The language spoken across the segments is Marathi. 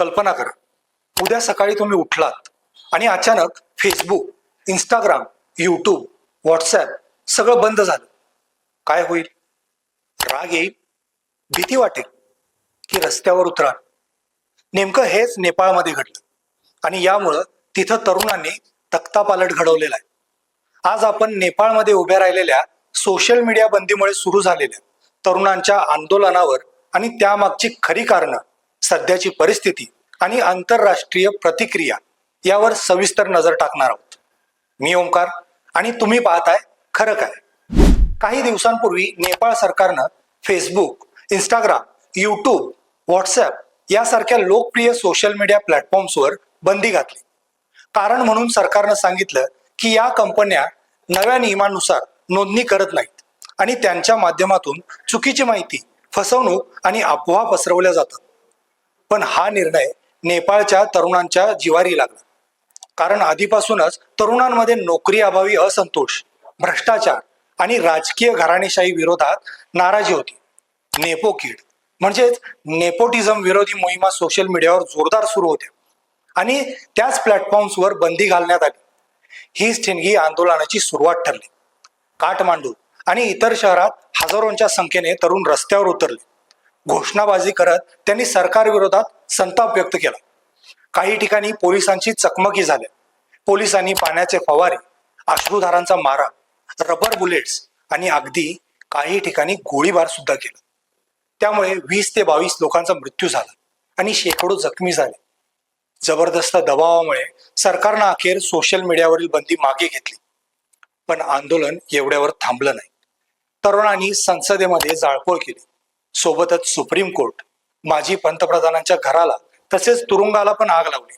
कल्पना करा. उद्या सकाळी तुम्ही उठलात आणि अचानक फेसबुक इंस्टाग्राम यूट्यूब व्हॉट्सॲप सगळं बंद झालं. काय होईल? राग येईल भीती वाटेल की रस्त्यावर उतराल नेमकं हेच नेपाळमध्ये घडलं आणि यामुळं तिथं तरुणांनी तख्तापालट घडवलेला आहे. आज आपण नेपाळमध्ये उभ्या राहिलेल्या सोशल मीडिया बंदीमुळे सुरू झालेल्या तरुणांच्या आंदोलनावर आणि त्यामागची खरी कारणं सध्याची परिस्थिती आणि आंतरराष्ट्रीय प्रतिक्रिया यावर सविस्तर नजर टाकणार आहोत. मी ओंकार आणि तुम्ही पाहताय खरं काय. काही दिवसांपूर्वी नेपाळ सरकारनं फेसबुक इंस्टाग्राम यूट्यूब व्हॉट्सॲप यासारख्या लोकप्रिय सोशल मीडिया प्लॅटफॉर्म्सवर बंदी घातली. कारण म्हणून सरकारनं सांगितलं की या कंपन्या नव्या नियमानुसार नोंदणी करत नाहीत आणि त्यांच्या माध्यमातून चुकीची माहिती फसवणूक आणि अफवा पसरवल्या जातात. पण हा निर्णय नेपाळच्या तरुणांच्या जिवारी लागला. कारण आधीपासूनच तरुणांमध्ये नोकरी अभावी असंतोष भ्रष्टाचार आणि राजकीय घराणेशाही विरोधात नाराजी होती. नेपो किड म्हणजेच नेपोटिझम विरोधी मोहिमा सोशल मीडियावर जोरदार सुरू होत्या आणि त्याच प्लॅटफॉर्म्सवर बंदी घालण्यात आली. हीच ठिणगी आंदोलनाची सुरुवात ठरली. काठमांडू आणि इतर शहरात हजारोंच्या संख्येने तरुण रस्त्यावर उतरले. घोषणाबाजी करत त्यांनी सरकारविरोधात संताप व्यक्त केला. काही ठिकाणी पोलिसांची चकमकी झाल्या पोलिसांनी पाण्याचे फवारे अश्रुधारांचा मारा रबर बुलेट्स आणि अगदी काही ठिकाणी गोळीबार सुद्धा केला. त्यामुळे वीस ते बावीस लोकांचा मृत्यू झाला आणि शेकडो जखमी झाले. जबरदस्त दबावामुळे सरकारनं अखेर सोशल मीडियावरील बंदी मागे घेतली. पण आंदोलन एवढ्यावर थांबलं नाही. तरुणांनी संसदेमध्ये जाळपोळ केली. सोबतच सुप्रीम कोर्ट माजी पंतप्रधानांच्या घराला तसेच तुरुंगाला पण आग लावली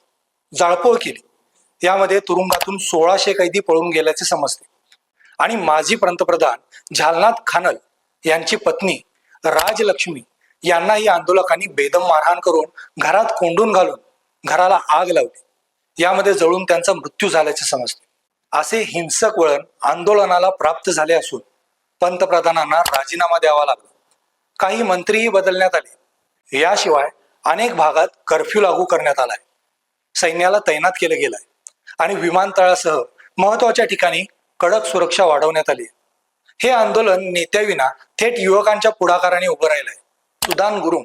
जाळपोळ केली. यामध्ये तुरुंगातून सोळाशे कैदी पळून गेल्याचे समजते. आणि माजी पंतप्रधान झालनाथ खानल यांची पत्नी राजलक्ष्मी यांनाही आंदोलकांनी बेदम मारहाण करून घरात कोंडून घालून घराला आग लावली. यामध्ये जळून त्यांचा मृत्यू झाल्याचे समजते. असे हिंसक वळण आंदोलनाला प्राप्त झाले असून पंतप्रधानांना राजीनामा द्यावा लागला. काही मंत्रीही बदलण्यात आले. याशिवाय अनेक भागात कर्फ्यू लागू करण्यात आलाय. सैन्याला तैनात केलं गेलंय. आणि विमानतळासह महत्त्वाच्या ठिकाणी कडक सुरक्षा वाढवण्यात आली. हे आंदोलन नेत्याविना थेट युवकांच्या पुढाकाराने उभं राहिलंय. सुदान गुरुंग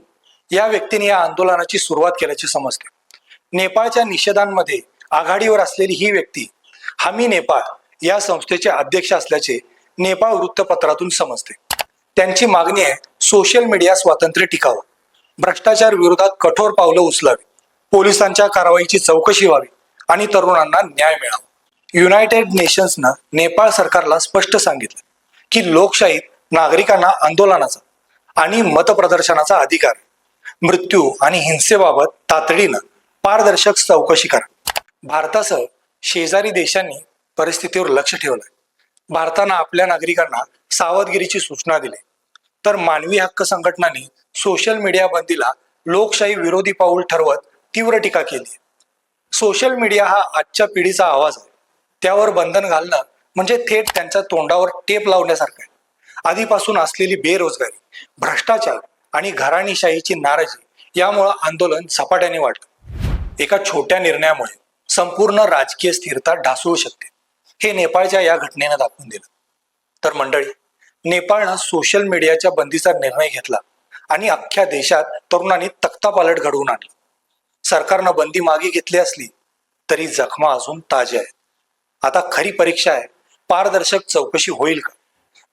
या व्यक्तीने या आंदोलनाची सुरुवात केल्याचे समजते. नेपाळच्या निषेधांमध्ये आघाडीवर असलेली ही व्यक्ती हमी नेपाळ या संस्थेचे अध्यक्ष असल्याचे नेपाळ वृत्तपत्रातून समजते. त्यांची मागणी आहे सोशल मीडिया स्वातंत्र्य टिकावं. भ्रष्टाचार विरोधात कठोर पावलं उचलावी. पोलिसांच्या कारवाईची चौकशी व्हावी आणि तरुणांना न्याय मिळावा. युनायटेड नेशन्सनं नेपाळ सरकारला स्पष्ट सांगितलं की लोकशाहीत नागरिकांना आंदोलनाचा आणि मतप्रदर्शनाचा अधिकार मृत्यू आणि हिंसेबाबत तातडीनं पारदर्शक चौकशी करा. भारतासह शेजारी देशांनी परिस्थितीवर लक्ष ठेवलंय. भारतानं आपल्या नागरिकांना सावधगिरीची सूचना दिली. तर मानवी हक्क संघटनांनी सोशल मीडिया बंदीला लोकशाही विरोधी पाऊल ठरवत तीव्र टीका केली. सोशल मीडिया हा आजच्या पिढीचा आवाज आहे. त्यावर बंधन घालणं म्हणजे थेट त्यांच्या तोंडावर टेप लावण्यासारखं आहे. आधीपासून असलेली बेरोजगारी भ्रष्टाचार आणि घराणीशाहीची नाराजी यामुळं आंदोलन झपाट्याने वाढलं. एका छोट्या निर्णयामुळे संपूर्ण राजकीय स्थिरता ढासळू शकते. हे नेपाळच्या या घटनेनं दाखवून दिलं. तर मंडळी नेपाळनं सोशल मीडियाच्या बंदीचा निर्णय घेतला आणि अख्ख्या देशात तरुणांनी तख्तापालट घडवून आणली. सरकारनं बंदी मागे घेतली असली तरी जखमा अजून ताज्या आहेत. आता खरी परीक्षा आहे. पारदर्शक चौकशी होईल का?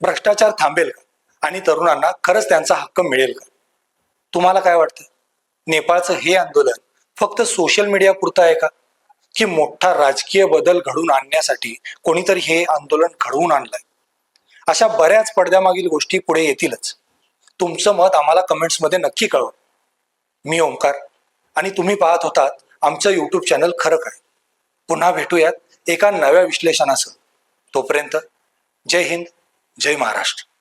भ्रष्टाचार थांबेल का? आणि तरुणांना खरंच त्यांचा हक्क मिळेल का? तुम्हाला काय वाटतं? नेपाळचं हे आंदोलन फक्त सोशल मीडिया पुरतं आहे का? की मोठा राजकीय बदल घडून आणण्यासाठी कोणीतरी हे आंदोलन घडवून आणलंय? अशा बऱ्याच पडद्यामागील गोष्टी पुढे येतीलच. तुमचं मत आम्हाला कमेंट्समध्ये नक्की कळवा. मी ओंकार आणि तुम्ही पाहत होतात आमचं यूट्यूब चॅनल खरं काय. पुन्हा भेटूयात एका नव्या विश्लेषणासह. तोपर्यंत जय हिंद जय महाराष्ट्र.